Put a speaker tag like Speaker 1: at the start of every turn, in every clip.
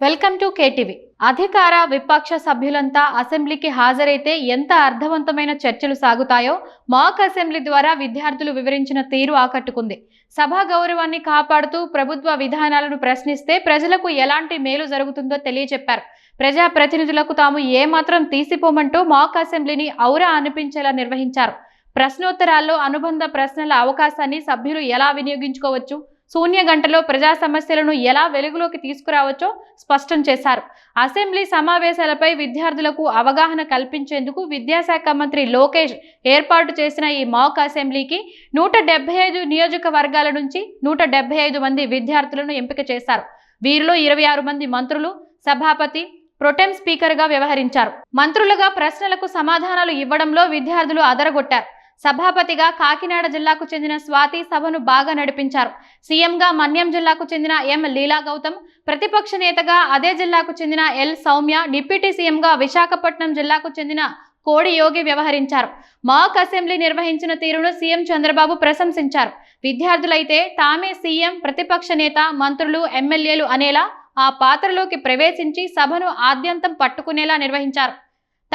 Speaker 1: Welcome to KTV. అధికార విపక్ష సభ్యులంతా అసెంబ్లీకి హాజరైతే ఎంత అర్థవంతమైన చర్చలు సాగుతాయో మాక్ అసెంబ్లీ ద్వారా విద్యార్థులు వివరించిన తీరు ఆకట్టుకుంది. సభా గౌరవాన్ని కాపాడుతూ ప్రభుత్వ విధానాలను ప్రశ్నిస్తే ప్రజలకు ఎలాంటి మేలు జరుగుతుందో తెలియజెప్పారు ప్రజా ప్రతినిధులకు తాము ఏమాత్రం తీసిపోమంటూ మాక్ అసెంబ్లీని ఔరా అనిపించేలా నిర్వహించారు. ప్రశ్నోత్తరాల్లో అనుబంధ ప్రశ్నల అవకాశాన్ని సభ్యులు ఎలా వినియోగించుకోవచ్చు? శూన్య గంటలో ప్రజా సమస్యలను ఎలా వెలుగులోకి తీసుకురావచ్చో స్పష్టం చేశారు. అసెంబ్లీ సమావేశాలపై విద్యార్థులకు అవగాహన కల్పించేందుకు విద్యాశాఖ మంత్రి లోకేష్ ఏర్పాటు చేసిన ఈ మాక్ అసెంబ్లీకి నూట ఐదు నియోజకవర్గాల నుంచి నూట ఐదు మంది విద్యార్థులను ఎంపిక చేశారు. వీరిలో ఇరవై ఆరు మంది మంత్రులు సభాపతి ప్రొటెం స్పీకర్గా వ్యవహరించారు. మంత్రులుగా ప్రశ్నలకు సమాధానాలు ఇవ్వడంలో విద్యార్థులు అదరగొట్టారు. సభాపతిగా కాకినాడ జిల్లాకు చెందిన స్వాతి సభను బాగా నడిపించారు. సీఎంగా మన్యం జిల్లాకు చెందిన ఎం. లీలా గౌతమ్ ప్రతిపక్ష నేతగా అదే జిల్లాకు చెందిన ఎల్. సౌమ్య డిప్యూటీ సీఎంగా విశాఖపట్నం జిల్లాకు చెందిన కోడి యోగి వ్యవహరించారు. మాక్ అసెంబ్లీ నిర్వహించిన తీరును సీఎం చంద్రబాబు ప్రశంసించారు. విద్యార్థులైతే తామే సీఎం ప్రతిపక్ష నేత మంత్రులు ఎమ్మెల్యేలు అనేలా ఆ పాత్రలోకి ప్రవేశించి సభను ఆద్యంతం పట్టుకునేలా నిర్వహించారు.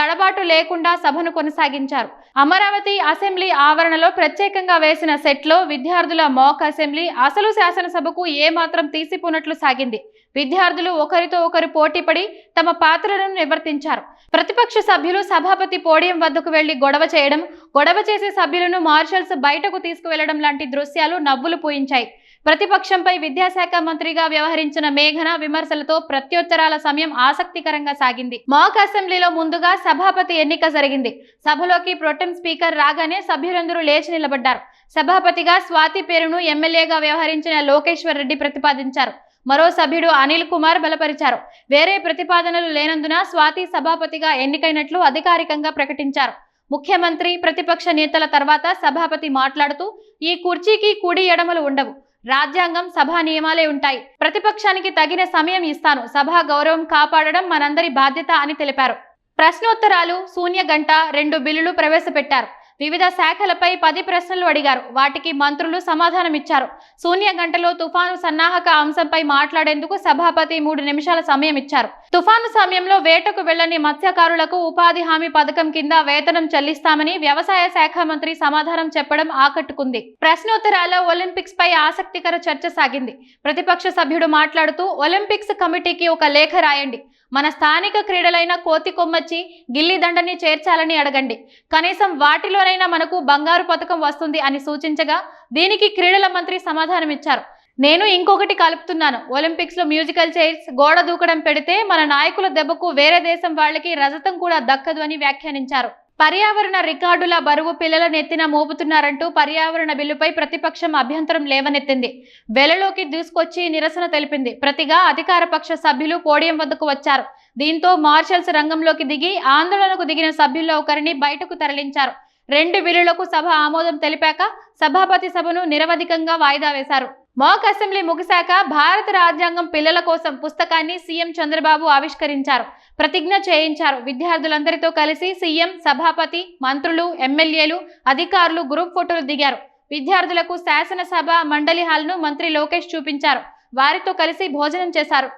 Speaker 1: తడబాటు లేకుండా సభను కొనసాగించారు. అమరావతి అసెంబ్లీ ఆవరణలో ప్రత్యేకంగా వేసిన సెట్లో విద్యార్థుల మాక్ అసెంబ్లీ అసలు శాసనసభకు ఏమాత్రం తీసిపోనట్లు సాగింది. విద్యార్థులు ఒకరితో ఒకరు పోటీపడి తమ పాత్రలను నివర్తించారు ప్రతిపక్ష సభ్యులు సభాపతి పోడియం వద్దకు వెళ్ళి గొడవ చేయడం గొడవ చేసే సభ్యులను మార్షల్స్ బయటకు తీసుకువెళ్ళడం లాంటి దృశ్యాలు నవ్వులు పూయించాయి. ప్రతిపక్షంపై విద్యాశాఖ మంత్రిగా వ్యవహరించిన మేఘన విమర్శలతో ప్రత్యుత్తరాల సమయం ఆసక్తికరంగా సాగింది. మాక్ అసెంబ్లీలో ముందుగా సభాపతి ఎన్నిక జరిగింది. సభలోకి ప్రొటెం స్పీకర్ రాగానే సభ్యులందరూ లేచి నిలబడ్డారు. సభాపతిగా స్వాతి పేరును ఎమ్మెల్యేగా వ్యవహరించిన లోకేశ్వర్ రెడ్డి ప్రతిపాదించారు. మరో సభ్యుడు అనిల్ కుమార్ బలపరిచారు. వేరే ప్రతిపాదనలు లేనందున స్వాతి సభాపతిగా ఎన్నికైనట్లు అధికారికంగా ప్రకటించారు. ముఖ్యమంత్రి ప్రతిపక్ష నేతల తర్వాత సభాపతి మాట్లాడుతూ ఈ కుర్చీకి కుడి ఎడమలు ఉండవు. రాజ్యాంగం సభా నియమాలే ఉంటాయి. ప్రతిపక్షానికి తగిన సమయం ఇస్తాను. సభా గౌరవం కాపాడడం మనందరి బాధ్యత అని తెలిపారు. ప్రశ్నోత్తరాలు శూన్య గంట రెండు బిల్లులు ప్రవేశపెట్టారు. వివిధ శాఖలపై పది ప్రశ్నలు అడిగారు. వాటికి మంత్రులు సమాధానమిచ్చారు. శూన్య గంటలో తుఫాను సన్నాహక అంశంపై మాట్లాడేందుకు సభాపతి మూడు నిమిషాల సమయం ఇచ్చారు. తుఫాను సమయంలో వేటకు వెళ్ళని మత్స్యకారులకు ఉపాధి హామీ పథకం కింద వేతనం చెల్లిస్తామని వ్యవసాయ శాఖ మంత్రి సమాధానం చెప్పడం ఆకట్టుకుంది. ప్రశ్నోత్తరాల్లో ఒలింపిక్స్ పై ఆసక్తికర చర్చ సాగింది. ప్రతిపక్ష సభ్యుడు మాట్లాడుతూ ఒలింపిక్స్ కమిటీకి ఒక లేఖ రాయండి. మన స్థానిక క్రీడలైన కోతి కొమ్మచ్చి గిల్లిదండని చేర్చాలని అడగండి. కనీసం వాటిలోనైనా మనకు బంగారు పథకం వస్తుంది అని సూచించగా దీనికి క్రీడల మంత్రి సమాధానమిచ్చారు. నేను ఇంకొకటి కలుపుతున్నాను. ఒలింపిక్స్లో మ్యూజికల్ చైర్స్ గోడ దూకడం పెడితే మన నాయకుల దెబ్బకు వేరే దేశం వాళ్ళకి రజతం కూడా దక్కదు అని వ్యాఖ్యానించారు. పర్యావరణ రికార్డుల బరువు పిల్లల నెత్తిన మోపుతున్నారంటూ పర్యావరణ బిల్లుపై ప్రతిపక్షం అభ్యంతరం లేవనెత్తింది. వెలలోకి దూసుకొచ్చి నిరసన తెలిపింది. ప్రతిగా అధికార పక్ష సభ్యులు పోడియం వద్దకు వచ్చారు. దీంతో మార్షల్స్ రంగంలోకి దిగి ఆందోళనకు దిగిన సభ్యుల్లో ఒకరిని బయటకు తరలించారు. రెండు బిల్లులకు సభ ఆమోదం తెలిపాక సభాపతి సభను నిరవధికంగా వాయిదా వేశారు. మాక్ అసెంబ్లీ ముగిశాక భారత రాజ్యాంగం పిల్లల కోసం పుస్తకాన్ని సీఎం చంద్రబాబు ఆవిష్కరించారు. ప్రతిజ్ఞ చేయించారు. విద్యార్థులందరితో కలిసి సీఎం సభాపతి మంత్రులు ఎమ్మెల్యేలు అధికారులు గ్రూప్ ఫోటోలు దిగారు. విద్యార్థులకు శాసనసభ మండలి హాల్ను మంత్రి లోకేష్ చూపించారు. వారితో కలిసి భోజనం చేశారు.